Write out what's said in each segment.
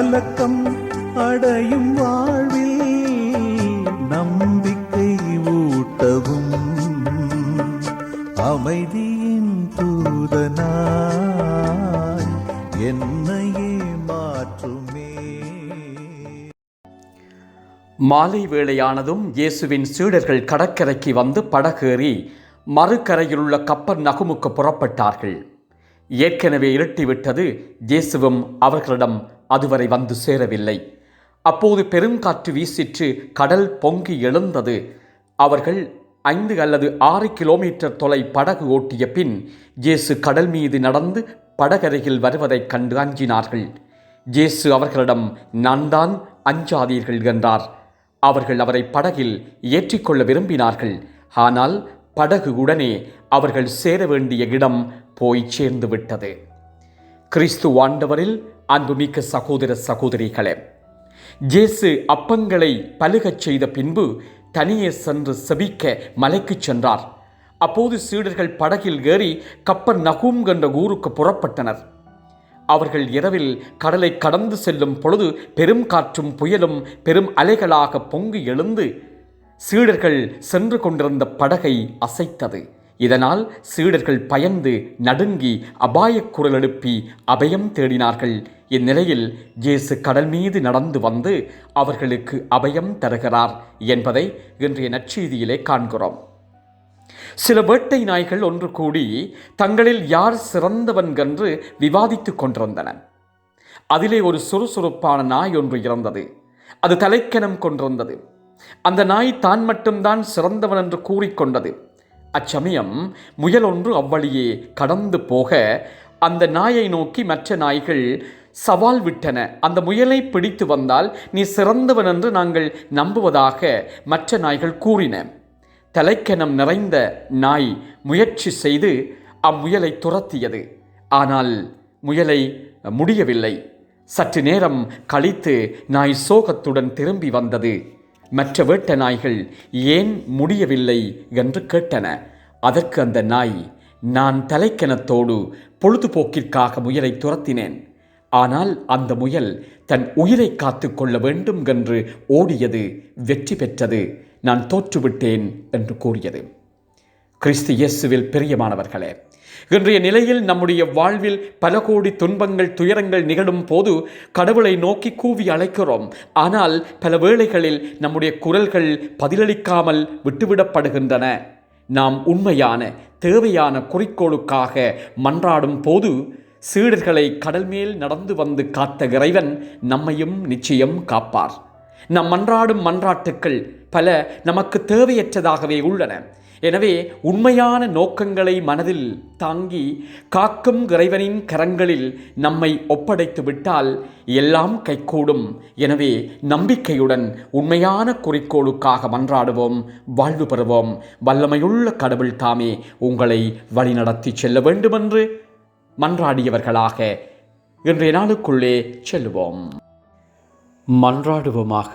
கலக்கம் அடையும் வாழ்வில் நம்பிக்கை ஊட்டவும் அமைதியின் தூதனாய் என்னையே மாற்றுமே. மாலை வேளையானதும் இயேசுவின் சீடர்கள் கடற்கரைக்கு வந்து படகேறி மறுகரையிலுள்ள கப்பர் நகுமுக்கு புறப்பட்டார்கள். ஏற்கனவே இருட்டிவிட்டது இயேசுவும் அவர்களிடம் அதுவரை வந்து சேரவில்லை. அப்போது பெருங்காற்று வீசிற்று கடல் பொங்கி எழுந்தது. அவர்கள் ஐந்து அல்லது ஆறு கிலோமீட்டர் தொலை படகு ஓட்டிய பின் இயேசு கடல் மீது நடந்து படகரையில் வருவதைக் கண்டு அஞ்சினார்கள். இயேசு அவர்களிடம் நான் தான் அஞ்சாதீர்கள் என்றார். அவர்கள் அவரை படகில் ஏற்றிக்கொள்ள விரும்பினார்கள். ஆனால் படகு உடனே அவர்கள் சேர வேண்டிய இடம் போய் சேர்ந்து விட்டது கிறிஸ்து ஆண்டவரில் அன்புமிக்க சகோதர சகோதரிகளே ஜேசு அப்பங்களை பலுகச் செய்த பின்பு தனியே சென்று செபிக்க மலைக்குச் சென்றார். அப்போது சீடர்கள் படகில் ஏறி கப்பர் நகூம் என்ற ஊருக்கு புறப்பட்டனர். அவர்கள் இரவில் கடலை கடந்து செல்லும் பொழுது பெரும் காற்றும் புயலும் பெரும் அலைகளாக பொங்கி எழுந்து சீடர்கள் சென்று கொண்டிருந்த படகை அசைத்தது. இதனால் சீடர்கள் பயந்து நடுங்கி அபாயக் குரல் எழுப்பி அபயம் தேடினார்கள். இந்நிலையில் இயேசு கடல் மீது நடந்து வந்து அவர்களுக்கு அபயம் தருகிறார் என்பதை இன்றைய நற்செய்தியிலே காண்கிறோம். சில வேட்டை நாய்கள் ஒன்று கூடி தங்களில் யார் சிறந்தவன் என்று விவாதித்துக் கொண்டிருந்தன. அதிலே ஒரு சுறுசுறுப்பான நாய் ஒன்று இறந்தது அது தலைக்கணம் கொண்டிருந்தது. அந்த நாய் தான் மட்டும்தான் சிறந்தவன் என்று கூறிக்கொண்டது. அச்சமயம் முயல் ஒன்று அவ்வழியே கடந்து போக அந்த நாயை நோக்கி மற்ற நாய்கள் சவால் விட்டன. அந்த முயலை பிடித்து வந்தால் நீ சிறந்தவன் என்று நாங்கள் நம்புவதாக மற்ற நாய்கள் கூறின. தலைக்கணம் நிறைந்த நாய் முயற்சி செய்து அம்முயலை துரத்தியது. ஆனால் முயலை முடியவில்லை. சற்று நேரம் கழித்து நாய் சோகத்துடன் திரும்பி வந்தது. மற்ற வேட்ட நாய்கள் ஏன் முடியவில்லை என்று கேட்டன. அதற்கு அந்த நாய் நான் தலைக்கணத்தோடு பொழுதுபோக்கிற்காக முயலை துரத்தினேன். ஆனால் அந்த முயல் தன் உயிரை காத்து கொள்ள வேண்டும் என்று ஓடியது வெற்றி பெற்றது. நான் தோற்றுவிட்டேன் என்று கூறியது. கிறிஸ்து இயேசுவில் பிரியமானவர்களே இன்றைய நிலையில் நம்முடைய வாழ்வில் பல கோடி துன்பங்கள் துயரங்கள் நிகழும் போது கடவுளை நோக்கி கூவி அழைக்கிறோம். ஆனால் பல வேளைகளில் நம்முடைய குரல்கள் பதிலளிக்காமல் விட்டுவிடப்படுகின்றன. நாம் உண்மையான தேவையான குறிக்கோளுக்காக மன்றாடும் போது சீடர்களை கடல் மேல் நடந்து வந்து காத்த இறைவன் நம்மையும் நிச்சயம் காப்பார். நம் மன்றாடும் மன்றாட்டுக்கள் பல நமக்கு தேவையற்றதாகவே உள்ளன. எனவே உண்மையான நோக்கங்களை மனதில் தாங்கி காக்கும் இறைவனின் கரங்களில் நம்மை ஒப்படைத்து விட்டால் எல்லாம் கைகூடும். எனவே நம்பிக்கையுடன் உண்மையான குறிக்கோளுக்காக மன்றாடுவோம் வாழ்வு பெறுவோம். வல்லமையுள்ள கடவுள் தாமே உங்களை வழிநடத்தி செல்ல வேண்டுமென்று மன்றாடியவர்களாக இன்றைய நாளுக்குள்ளே செல்லுவோம். மன்றாடுவோமாக.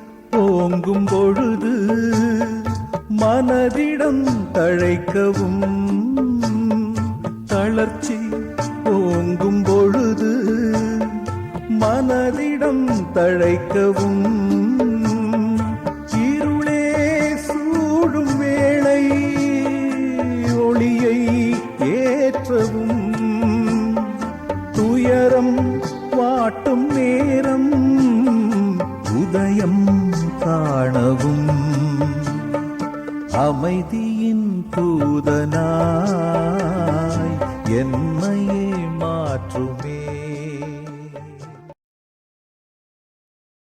ஓங்கும் பொழுது மனதிடம் தழைக்கவும் தளர்ச்சி ஓங்கும் பொழுது மனதிடம் தழைக்கவும் அமைதியின் தூதனாய் என்னையே மாற்றுமே.